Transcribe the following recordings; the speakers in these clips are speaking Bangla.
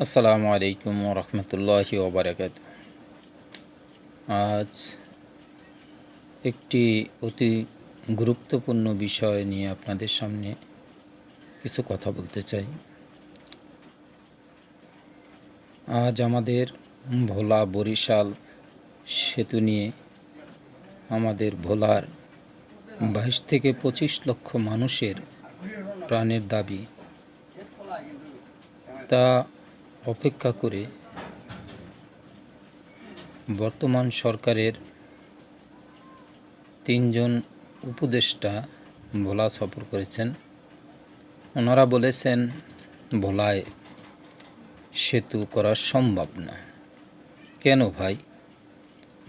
আসসালামু আলাইকুম রহমতুল্লাহ ওবরাকাত আজ একটি অতি গুরুত্বপূর্ণ বিষয় নিয়ে আপনাদের সামনে কিছু কথা বলতে চাই। আজ আমাদের ভোলা বরিশাল সেতু নিয়ে আমাদের ভোলার বাইশ থেকে পঁচিশ লক্ষ মানুষের প্রাণের দাবি। তা অপেক্ষা করে বর্তমান সরকারের তিনজন উপদেষ্টা ভোলা সফর করেছেন। ওনারা বলেছেন, ভোলায় সেতু করা সম্ভব না। কেন ভাই?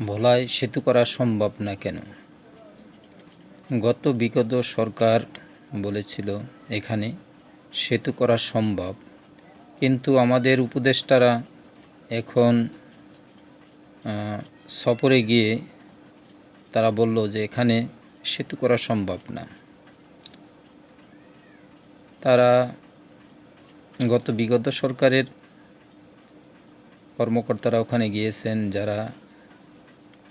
ভোলায় সেতু করা সম্ভব না কেন? গত বিগত সরকার বলেছিল, এখানে সেতু করা সম্ভব কিন্তু আমাদের উপদেষ্টারা এখন সফরে গিয়ে তারা বলল যে এখানে সেতু করা সম্ভব না। তারা গত বিগত সরকারের কর্মকর্তারা ওখানে গিয়েছেন, যারা,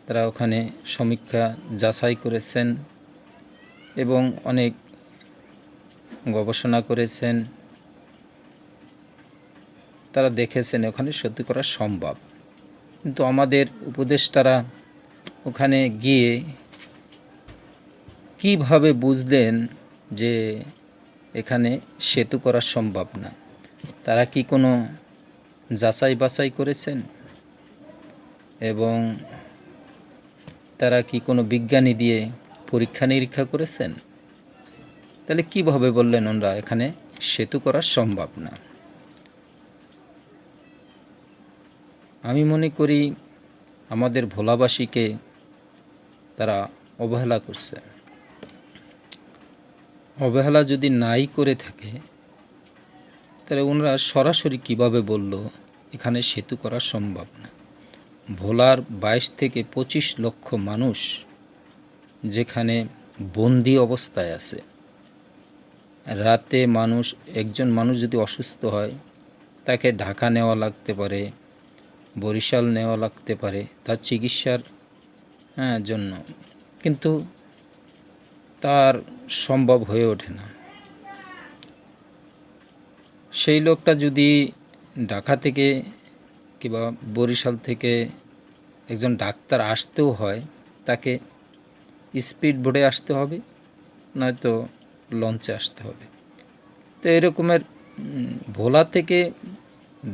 তারা ওখানে সমীক্ষা যাচাই করেছেন এবং অনেক গবেষণা করেছেন। তারা দেখেছেন ওখানে সত্যি করা সম্ভব। কিন্তু আমাদের উপদেষ্টারা ওখানে গিয়ে কীভাবে বুঝলেন যে এখানে সেতু করা সম্ভব না? তারা কি কোনো যাচাই বাছাই করেছেন? এবং তারা কি কোনো বিজ্ঞানী দিয়ে পরীক্ষা নিরীক্ষা করেছেন? তাহলে কীভাবে বললেন ওনারা এখানে সেতু করা সম্ভব না? আমি মনে করি আমাদের ভোলাবাসীকে তারা অবহেলা করছে। অবহেলা যদি নাই করে থাকে, তাহলে ওনারা সরাসরি কীভাবে বলল, এখানে সেতু করা সম্ভব না। ভোলার বাইশ থেকে পঁচিশ লক্ষ মানুষ যেখানে বন্দি অবস্থায় আছে, রাতে মানুষ, একজন মানুষ যদি অসুস্থ হয়, তাকে ঢাকা নেওয়া লাগতে পারে বরিশাল নেওয়া লাগতে পারে তার চিকিৎসার হ্যাঁ জন্য। কিন্তু তার সম্ভব হয়ে ওঠে না। সেই লোকটা যদি ঢাকা থেকে কিংবা বরিশাল থেকে একজন ডাক্তার আসতেও হয়, তাকে স্পিড বোটে আসতে হবে, নয়তো লঞ্চে আসতে হবে। তো এরকমের ভোলা থেকে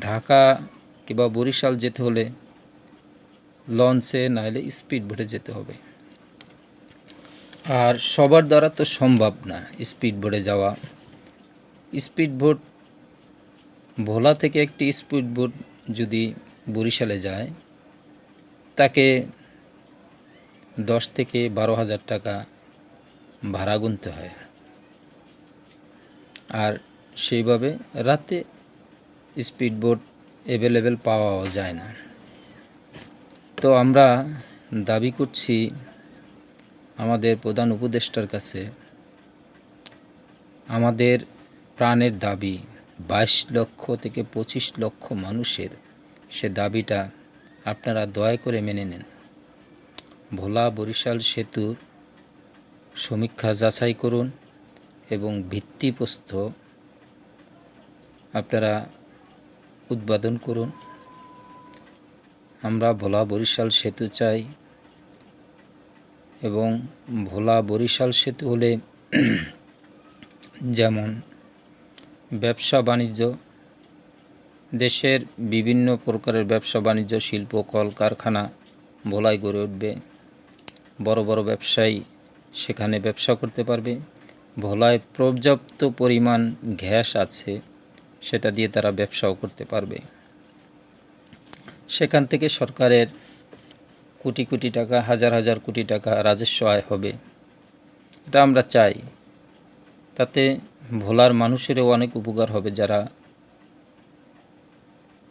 ঢাকা কিংবা বরিশাল যেতে হলে লঞ্চে নাহলে স্পিড বোটে যেতে হবে। আর সবার দ্বারা তো সম্ভব না স্পিড বোটে যাওয়া। স্পিড বোট, ভোলা থেকে একটি স্পিড বোট যদি বরিশালে যায়, তাকে দশ থেকে বারো হাজার টাকা ভাড়া গুনতে হয়। আর সেইভাবে রাতে স্পিড বোট অ্যাভেলেবেল পাওয়াও যায় না। তো আমরা দাবি করছি আমাদের প্রধান উপদেষ্টার কাছে, আমাদের প্রাণের দাবি বাইশ লক্ষ থেকে পঁচিশ লক্ষ মানুষের সে দাবিটা আপনারা দয়া করে মেনে নেন। ভোলা বরিশাল সেতুর সমীক্ষা যাচাই করুন এবং ভিত্তিপ্রস্তর আপনারা উদ্বোধন করুন। আমরা ভোলা বরিশাল সেতু চাই এবং ভোলা বরিশাল সেতু হলে যেমন ব্যবসা বাণিজ্য, দেশের বিভিন্ন প্রকারের ব্যবসা বাণিজ্য, শিল্প, কল, কারখানা ভোলায় গড়ে উঠবে। বড় বড় ব্যবসায়ী সেখানে ব্যবসা করতে পারবে। ভোলায় পর্যাপ্ত পরিমাণ গ্যাস আছে। সেটা দিয়ে তারা ব্যবসাও করতে পারবে। সেখান থেকে সরকারের কোটি কোটি টাকা, হাজার হাজার কোটি টাকা রাজস্ব আয় হবে। এটা আমরা চাই। তাতে ভোলার মানুষেরও অনেক উপকার হবে যারা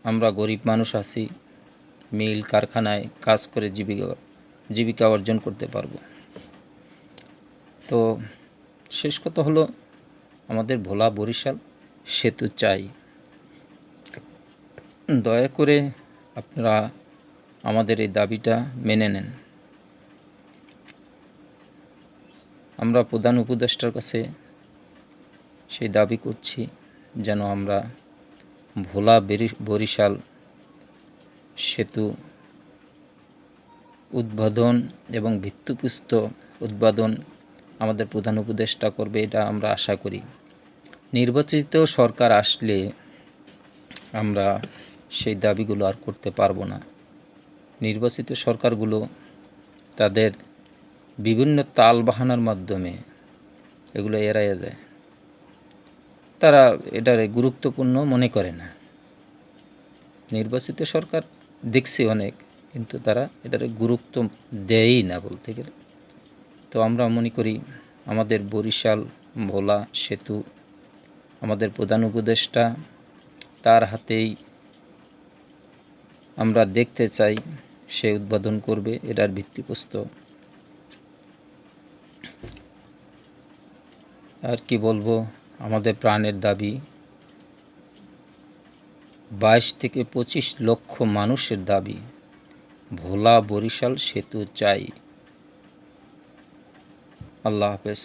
আমরা গরিব মানুষ আছি, মিল, কারখানায় কাজ করে জীবিকা জীবিকা অর্জন করতে পারব। তো শেষ কথা হলো আমাদের ভোলা বরিশাল। সেতু চাই। দয়া করে আপনারা আমাদের এই দাবিটা মেনে নেন। আমরা প্রধান উপদেষ্টার কাছে সেই দাবি করছি যেন আমরা ভোলা বেরি- বরিশাল সেতু উদ্বোধন এবং ভিত্তিপুস্ত উদ্বোধন আমাদের প্রধান উপদেষ্টা করবে এটা আমরা আশা করি। নির্বাচিত সরকার আসলে আমরা সেই দাবিগুলো আর করতে পারব না। নির্বাচিত সরকারগুলো তাদের বিভিন্ন তাল বাহানার মাধ্যমে এগুলো এড়াইয়া যায়। তারা এটারে গুরুত্বপূর্ণ মনে করে না। নির্বাচিত সরকার দেখছি অনেক, কিন্তু তারা এটার গুরুত্ব দেয়ই না বলতে গেলে। তো আমরা মনে করি আমাদের বরিশাল, ভোলা, সেতু আমাদের প্রধান উপদেষ্টা, তার হাতেই আমরা দেখতে চাই সে উদ্বোধন করবে, এটার ভিত্তিপ্রস্তর। আর কি বলব, আমাদের প্রাণের দাবি, বাইশ থেকে পঁচিশ লক্ষ মানুষের দাবি, ভোলা বরিশাল সেতু চাই। আল্লাহ হাফেজ।